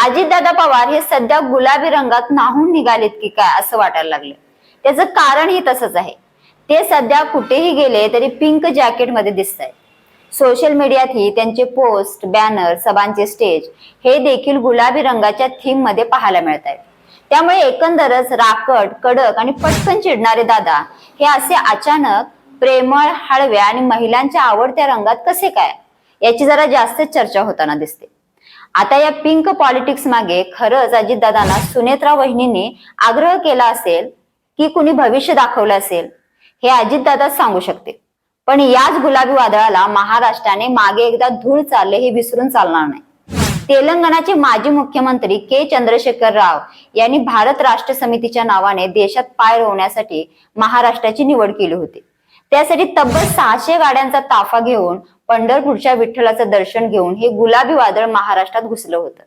अजितदादा पवार हे सध्या गुलाबी रंगात नाहून निघालेत की काय असं वाटायला लागलं. त्याचं कारणही तसंच आहे. ते सध्या कुठेही गेले तरी पिंक जॅकेटमध्ये दिसत आहे सोशल मीडियातही त्यांचे पोस्ट बॅनर सभांचे स्टेज हे देखील गुलाबी रंगाच्या थीममध्ये पाहायला मिळत आहेत त्यामुळे एकंदरच राकट कडक आणि पटकन चिडणारे दादा हे असे अचानक प्रेमळ हळव्या आणि महिलांच्या आवडत्या रंगात कसे काय? याची जरा जास्त चर्चा होताना दिसते. आता या पिंक पॉलिटिक्स मागे खरंच अजितदादांना सुनेत्रा वहिनींनी आग्रह केला असेल की कुणी भविष्य दाखवलं असेल हे अजितदादाच सांगू शकते पण याच गुलाबी वादळाला महाराष्ट्राने मागे एकदा धूळ चालले हे विसरून चालणार नाही. तेलंगणाचे माजी मुख्यमंत्री के चंद्रशेखर राव यांनी भारत राष्ट्र समितीच्या नावाने देशात पाय रोवण्यासाठी महाराष्ट्राची निवड केली होती. त्यासाठी तब्बल सहाशे गाड्यांचा ताफा घेऊन पंढरपूरच्या विठ्ठलाचं दर्शन घेऊन हे गुलाबी वादळ महाराष्ट्रात घुसलं होतं.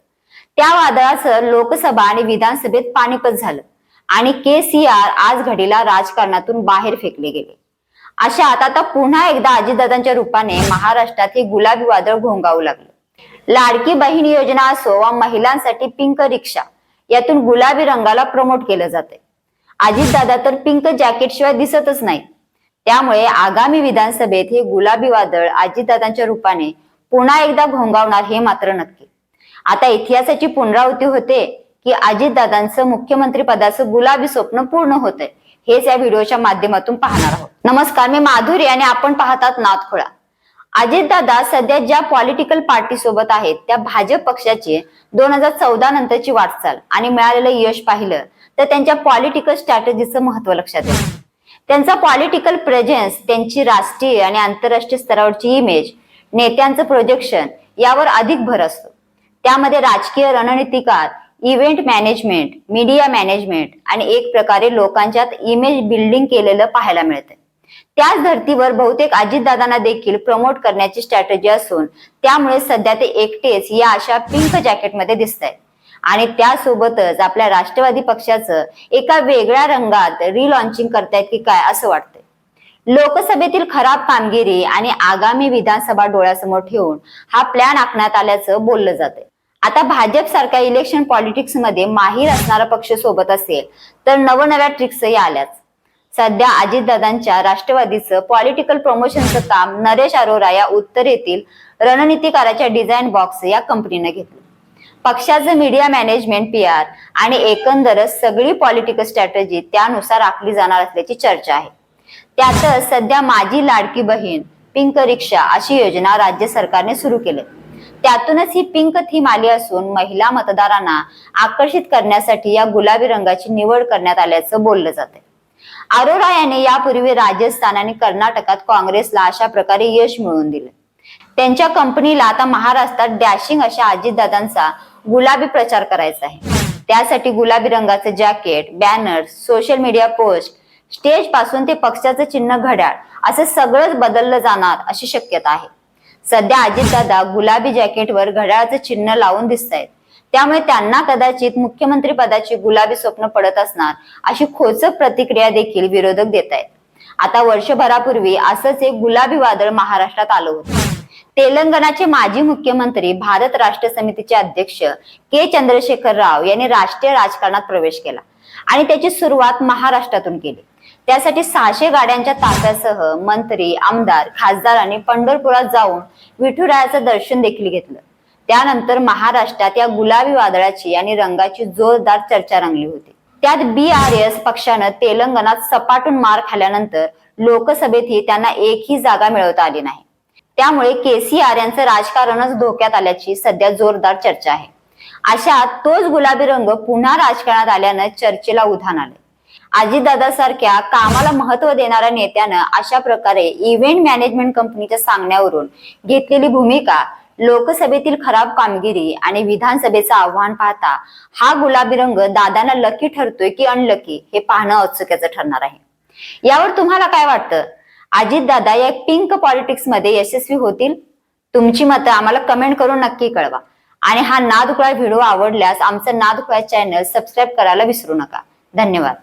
त्या वादळाचं लोकसभा आणि विधानसभेत पाणीपत झालं आणि के सी आर आज घडीला राजकारणातून बाहेर फेकले गेले. अशात आता पुन्हा एकदा अजितदादांच्या रूपाने महाराष्ट्रात हे गुलाबी वादळ घोंगावू लागलं. लाडकी बहीण योजना असो वा महिलांसाठी पिंक रिक्षा यातून गुलाबी रंगाला प्रमोट केलं जाते अजितदादा तर पिंक जॅकेट शिवाय दिसतच नाही त्यामुळे आगामी विधानसभेत हे गुलाबी वादळ अजितदादांच्या रूपाने पुन्हा एकदा घोंगावणार हे मात्र नक्की. आता इतिहासाची पुनरावृत्ती होते की अजितदादांचं मुख्यमंत्री पदाचं गुलाबी स्वप्न पूर्ण होतंय. हेच या व्हिडिओच्या माध्यमातून पाहणार आहोत. नमस्कार मी माधुरी आणि आपण पाहतात नाथखोळा. अजितदादा सध्या ज्या पॉलिटिकल पार्टी सोबत आहेत त्या भाजप पक्षाची दोन हजार चौदा नंतरची वाटचाल आणि मिळालेलं यश पाहिलं तर त्यांच्या पॉलिटिकल स्ट्रॅटेजीचं महत्त्व लक्षात येतं त्यांचा पॉलिटिकल प्रेझेन्स त्यांची राष्ट्रीय आणि आंतरराष्ट्रीय स्तरावरची इमेज नेत्यांचं प्रोजेक्शन यावर अधिक भर असतो. त्यामध्ये राजकीय रणनीतिकार इव्हेंट मॅनेजमेंट मीडिया मॅनेजमेंट आणि एक प्रकारे लोकांच्यात इमेज बिल्डिंग केलेलं पाहायला मिळतं त्याच धर्तीवर बहुतेक अजितदादांना देखील प्रमोट करण्याची स्ट्रॅटेजी असून त्यामुळे सध्या ते एकटेच या अशा पिंक जॅकेटमध्ये दिसत आहेत आणि त्यासोबतच आपल्या राष्ट्रवादी पक्षाचं एका वेगळ्या रंगात रिलॉन्चिंग करतायत की काय असं वाटतंय? लोकसभेतील खराब कामगिरी आणि आगामी विधानसभा डोळ्यासमोर ठेवून हा प्लॅन आखण्यात आल्याचं बोललं जातंय. आता भाजप सारख्या इलेक्शन पॉलिटिक्समध्ये माहीर असणारा पक्ष सोबत असेल तर नवनव्या ट्रिक्सही आल्याच सध्या अजितदादांच्या राष्ट्रवादीचं पॉलिटिकल प्रमोशनचं काम नरेश अरोरा या उत्तरेतील रणनीतिकाराच्या डिझाईन बॉक्स या कंपनीनं घेतलं. पक्षाचं मीडिया मॅनेजमेंट पी आर आणि एकंदरच सगळी पॉलिटिकल स्ट्रॅटेजी त्यानुसार आखली जाणार असल्याची चर्चा आहे. त्यातच सध्या माझी लाडकी बहीण पिंक रिक्षा अशी योजना राज्य सरकारने सुरू केली. त्यातूनच ही पिंक थीम आली असून महिला मतदारांना आकर्षित करण्यासाठी या गुलाबी रंगाची निवड करण्यात आल्याचं बोललं जाते अरोरा याने यापूर्वी राजस्थान आणि कर्नाटकात काँग्रेसला अशा प्रकारे यश मिळवून दिलं. त्यांच्या कंपनीला आता महाराष्ट्रात डॅशिंग अशा अजितदादांचा गुलाबी प्रचार करायचा आहे. त्यासाठी गुलाबी रंगाचं jacket banner social media post स्टेजपासून ते पक्षाचं चिन्ह घड्याळ असं सगळंच बदललं जाणार अशी शक्यता आहे. सध्या अजितदादा गुलाबी जॅकेटवर घड्याळाचं चिन्ह लावून दिसत आहेत त्यामुळे त्यांना कदाचित मुख्यमंत्री पदाची गुलाबी स्वप्न पडत असणार अशी खोचक प्रतिक्रिया देखील विरोधक देत आहेत आता वर्षभरापूर्वी असंच एक गुलाबी वादळ महाराष्ट्रात आलं होतं. तेलंगणाचे माजी मुख्यमंत्री भारत राष्ट्र समितीचे अध्यक्ष के. चंद्रशेखर राव यांनी राष्ट्रीय राजकारणात प्रवेश केला आणि त्याची सुरुवात महाराष्ट्रातून केली. त्यासाठी सहाशे गाड्यांच्या ताफ्यासह मंत्री आमदार खासदारांनी पंढरपुरात जाऊन विठुरायाचं दर्शन देखील घेतलं. त्यानंतर महाराष्ट्रात या गुलाबी वादळाची आणि रंगाची जोरदार चर्चा रंगली होती. त्यात बी आर एस पक्षानं तेलंगणात सपाटून मार खाल्यानंतर लोकसभेतही त्यांना एकही जागा मिळवता आली नाही. त्यामुळे केसीआर यांचं राजकारणच धोक्यात आल्याची सध्या जोरदार चर्चा आहे. अशा तोच गुलाबी रंग पुन्हा राजकारणात आल्यानं चर्चेला उधाण आले अजितदादा सारख्या कामाला महत्त्व देणाऱ्या नेत्यानं अशा प्रकारे इव्हेंट मॅनेजमेंट कंपनीच्या सांगण्यावरून घेतलेली भूमिका लोकसभेतील खराब कामगिरी आणि विधानसभेचं आव्हान पाहता हा गुलाबी रंग दादांना लकी ठरतोय की अनलकी हे पाहणं औत्सुक्याचं ठरणार आहे. यावर तुम्हाला काय वाटतं? अजितदादा या पिंक पॉलिटिक्समध्ये यशस्वी होतील. तुमची मतं आम्हाला कमेंट करून नक्की कळवा. आणि हा नादखुळा व्हिडिओ आवडल्यास आमचं नादखुळा चॅनल सबस्क्राईब करायला विसरू नका. धन्यवाद.